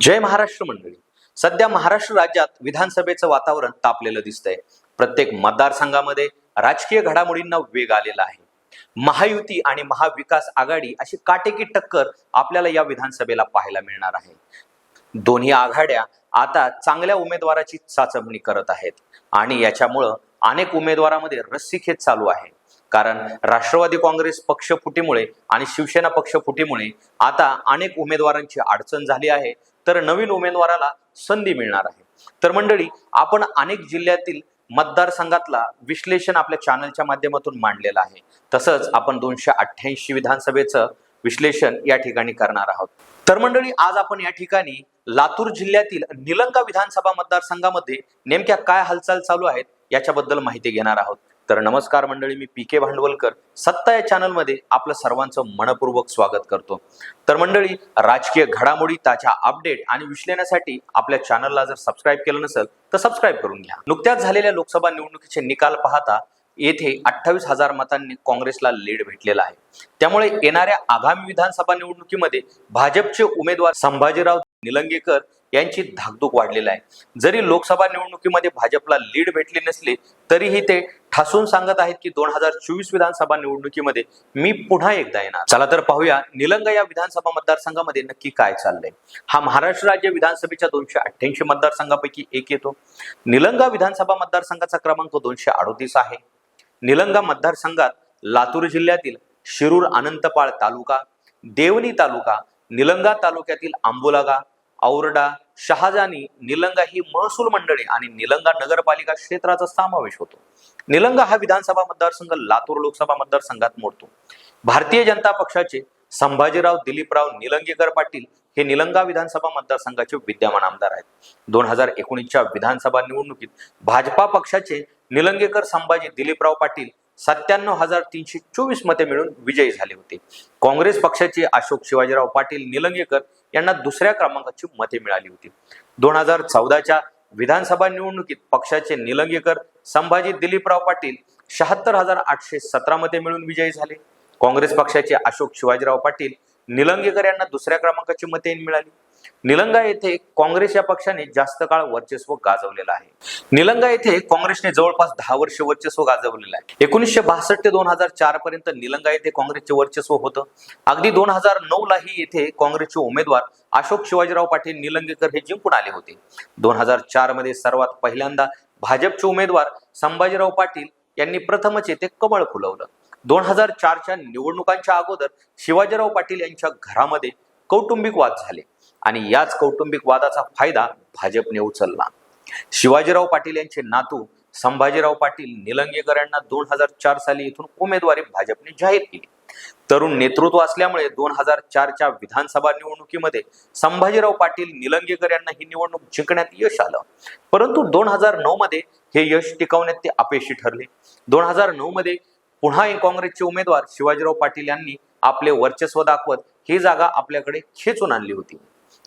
जय महाराष्ट्र मंडळी. सध्या महाराष्ट्र राज्यात विधानसभेचं वातावरण तापलेलं दिसतंय. प्रत्येक मतदारसंघामध्ये राजकीय घडामोडींना वेग आलेला आहे. महायुती आणि महाविकास आघाडी अशी काटेकी टक्कर आपल्याला या विधानसभेला पाहायला मिळणार आहे. दोन्ही आघाड्या आता चांगल्या उमेदवाराची चाचपणी करत आहेत. आणि याच्यामुळं अनेक उमेदवारामध्ये रस्सीखेच चालू आहे. कारण राष्ट्रवादी काँग्रेस पक्षफुटीमुळे आणि शिवसेना पक्षफुटीमुळे आता अनेक उमेदवारांची अडचण झाली आहे. तर नवीन उमेदवाराला संधी मिळणार आहे. तर मंडळी आपण अनेक जिल्ह्यातील मतदारसंघातला विश्लेषण आपल्या चॅनलच्या माध्यमातून मांडलेलं आहे. तसंच आपण दोनशे अठ्ठ्याऐंशी विधानसभेचं विश्लेषण या ठिकाणी करणार आहोत. तर मंडळी आज आपण या ठिकाणी लातूर जिल्ह्यातील निलंगा विधानसभा मतदारसंघामध्ये नेमक्या काय हालचाल चालू आहेत याच्याबद्दल माहिती घेणार आहोत. तर नमस्कार मंडळी मी पी के भांडवलकर. सत्ता या चॅनलमध्ये आपलं सर्वांचं मनपूर्वक स्वागत करतो. तर मंडळी राजकीय घडामोडी ताज्या अपडेट आणि विश्लेषणासाठी आपल्या चॅनलला जर सबस्क्राईब केलं नसेल तर सबस्क्राईब करून घ्या. नुकत्याच झालेल्या लोकसभा निवडणुकीचे निकाल पाहता येथे अठ्ठावीस हजार मतांनी काँग्रेसला लीड भेटलेला आहे. त्यामुळे येणाऱ्या आगामी विधानसभा निवडणुकीमध्ये भाजपचे उमेदवार संभाजीराव निलंगेकर यांची धाकधूक वाढलेला आहे. जरी लोकसभा निवडणुकीमध्ये भाजपला लीड भेटली नसली तरीही ते ठासून सांगत आहेत की दोन हजार चोवीस विधानसभा निवडणुकीमध्ये मी पुन्हा एकदा येणार. चला तर पाहूया निलंगा या विधानसभा मतदारसंघामध्ये नक्की काय चाललंय. हा महाराष्ट्र राज्य विधानसभेच्या दोनशे अठ्ठ्याऐंशी मतदारसंघापैकी एक येतो. निलंगा विधानसभा मतदारसंघाचा क्रमांक दोनशे अडोतीस आहे. निलंगा मतदारसंघात लातूर जिल्ह्यातील शिरूर अनंतपाळ तालुका देवणी तालुका निलंगा तालुक्यातील आंबोलागा औरडा शहाजानी निलंगा ही महसूल मंडळे आणि निलंगा नगरपालिका क्षेत्राचा समावेश होतो. निलंगा हा विधानसभा मतदारसंघ लातूर लोकसभा मतदारसंघात मोडतो. भारतीय जनता पक्षाचे संभाजीराव दिलीपराव निलंगेकर पाटील हे निलंगा विधानसभा मतदारसंघाचे विद्यमान आमदार आहेत. दोन हजार एकोणीसच्या विधानसभा निवडणुकीत भाजपा पक्षाचे निलंगेकर संभाजी दिलीपराव पाटील सत्त्याण्णव हजार तीनशे चोवीस मते मिळून विजयी झाले होते. काँग्रेस पक्षाचे अशोक शिवाजीराव पाटील निलंगेकर यांना दुसऱ्या क्रमांकाची मते मिळाली होती. दोन हजार चौदाच्या विधानसभा निवडणुकीत पक्षाचे निलंगेकर संभाजी दिलीपराव पाटील शहात्तर हजार आठशे सतरा मते मिळून विजयी झाले. काँग्रेस पक्षाचे अशोक शिवाजीराव पाटील निलंगेकर यांना दुसऱ्या क्रमांकाची मते मिळाली. निलंगा येथे काँग्रेस या पक्षाने जास्त काळ वर्चस्व गाजवलेलं आहे. निलंगा येथे काँग्रेसने जवळपास दहा वर्ष वर्चस्व गाजवलेलं आहे. एकोणीसशे बासष्ट ते दोन हजार चार पर्यंत निलंगा येथे काँग्रेसचे वर्चस्व होतं. अगदी दोन हजार नऊ लाही येथे काँग्रेसचे उमेदवार अशोक शिवाजीराव पाटील निलंगेकर हे जिंकून आले होते. दोन हजार चारमध्ये सर्वात पहिल्यांदा भाजपचे उमेदवार संभाजीराव पाटील यांनी प्रथमच येथे कमळ फुलवलं. दोन हजार चारच्या निवडणुकांच्या अगोदर शिवाजीराव पाटील यांच्या घरामध्ये कौटुंबिक वाद झाले. आणि याच कौटुंबिक वादाचा फायदा भाजपने उचलला. शिवाजीराव पाटील यांचे नातू संभाजीराव पाटील निलंगेकर यांना दोन हजार चार साली इथून उमेदवारी भाजपने जाहीर केली. तरुण नेतृत्व असल्यामुळे दोन हजार चारच्या विधानसभा निवडणुकीमध्ये संभाजीराव पाटील निलंगेकर यांना ही निवडणूक जिंकण्यात यश आलं. परंतु दोन हजार नऊ मध्ये हे यश टिकवण्यात ते अपयशी ठरले. दोन हजार नऊ मध्ये पुन्हा एक काँग्रेसचे उमेदवार शिवाजीराव पाटील यांनी आपले वर्चस्व दाखवत ही जागा आपल्याकडे खेचून आणली होती.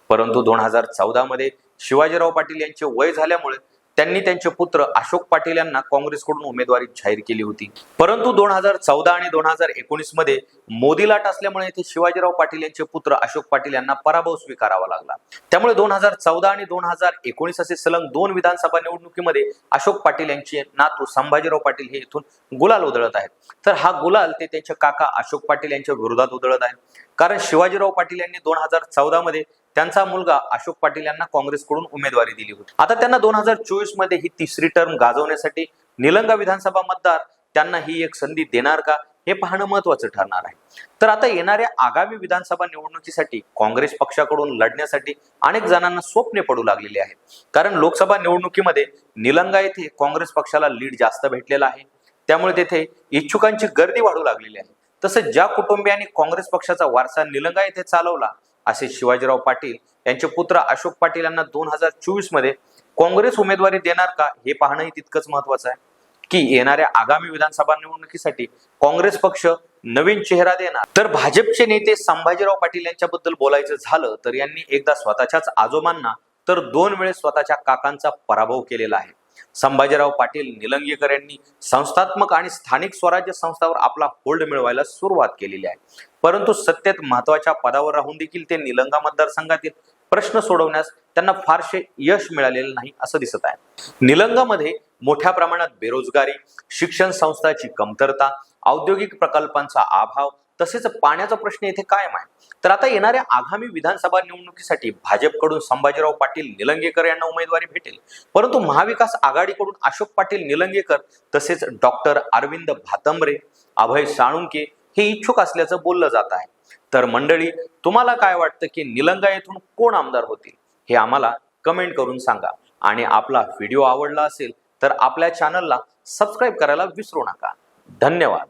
परंतु दोन हजार चौदा मध्ये शिवाजीराव पाटील यांचे वय झाल्यामुळे त्यांनी त्यांचे पुत्र अशोक पाटील यांना काँग्रेसकडून उमेदवारी जाहीर केली होती. परंतु दोन हजार चौदा आणि दोन हजार एकोणीसमध्ये मोदी लाट असल्यामुळे येथे शिवाजीराव पाटील यांचे पुत्र अशोक पाटील यांना पराभव स्वीकारावा लागला. त्यामुळे दोन हजार चौदा आणि दोन हजार एकोणीस असे सलग दोन विधानसभा निवडणुकीमध्ये अशोक पाटील यांचे नातू संभाजीराव पाटील हे इथून गुलाल उधळत आहेत. तर हा गुलाल ते त्यांचे काका अशोक पाटील यांच्या विरोधात उधळत आहेत. कारण शिवाजीराव पाटील यांनी दोन हजार चौदा मध्ये त्यांचा मुलगा अशोक पाटील यांना काँग्रेसकडून उमेदवारी दिली होती. आता त्यांना दोन हजार चोवीसमध्ये ही तिसरी टर्म गाजवण्यासाठी निलंगा विधानसभा मतदार त्यांना ही एक संधी देणार का हे पाहणं महत्वाचं ठरणार आहे. तर आता येणाऱ्या आगामी विधानसभा निवडणुकीसाठी काँग्रेस पक्षाकडून लढण्यासाठी अनेक जणांना स्वप्ने पडू लागलेली आहेत. कारण लोकसभा निवडणुकीमध्ये निलंगा येथे काँग्रेस पक्षाला लीड जास्त भेटलेला आहे. त्यामुळे तेथे इच्छुकांची गर्दी वाढू लागलेली आहे. तसंच ज्या कुटुंबियांनी काँग्रेस पक्षाचा वारसा निलंगा येथे चालवला असे शिवाजीराव पाटील यांचे पुत्र अशोक पाटील यांना दोन हजार चोवीसमध्ये काँग्रेस उमेदवारी देणार का हे पाहणंही तितकंच महत्वाचं आहे. की येणाऱ्या आगामी विधानसभा निवडणुकीसाठी काँग्रेस पक्ष नवीन चेहरा देणार. तर भाजपचे नेते संभाजीराव पाटील यांच्याबद्दल बोलायचं झालं तर यांनी एकदा स्वतःच्याच आजोबांना तर दोन वेळेस स्वतःच्या काकांचा पराभव केलेला आहे. संभाजीराव पाटील निलंगेकर यांनी संस्थात्मक आणि स्थानिक स्वराज्य संस्थावर आपला होल्ड मिळवायला सुरुवात केलेली आहे. परंतु सत्तेत महत्त्वाच्या पदावर राहून देखील ते निलंगा मतदारसंघातील प्रश्न सोडवण्यास त्यांना फारसे यश मिळालेले नाही असं दिसत आहे. निलंगामध्ये मोठ्या प्रमाणात बेरोजगारी शिक्षण संस्थाची कमतरता औद्योगिक प्रकल्पांचा अभाव तसेच पाण्याचा प्रश्न येथे कायम आहे. तर आता येणाऱ्या आगामी विधानसभा निवडणुकीसाठी भाजपकडून संभाजीराव पाटील निलंगेकर यांना उमेदवारी भेटेल. परंतु महाविकास आघाडीकडून अशोक पाटील निलंगेकर तसेच डॉक्टर अरविंद भातंबरे अभय साळुंके हे इच्छुक असल्याचं बोललं जात आहे. तर मंडळी तुम्हाला काय वाटतं की निलंगा येथून कोण आमदार होतील? हे आम्हाला कमेंट करून सांगा. आणि आपला व्हिडिओ आवडला असेल तर आपल्या चॅनलला सबस्क्राईब करायला विसरू नका. धन्यवाद.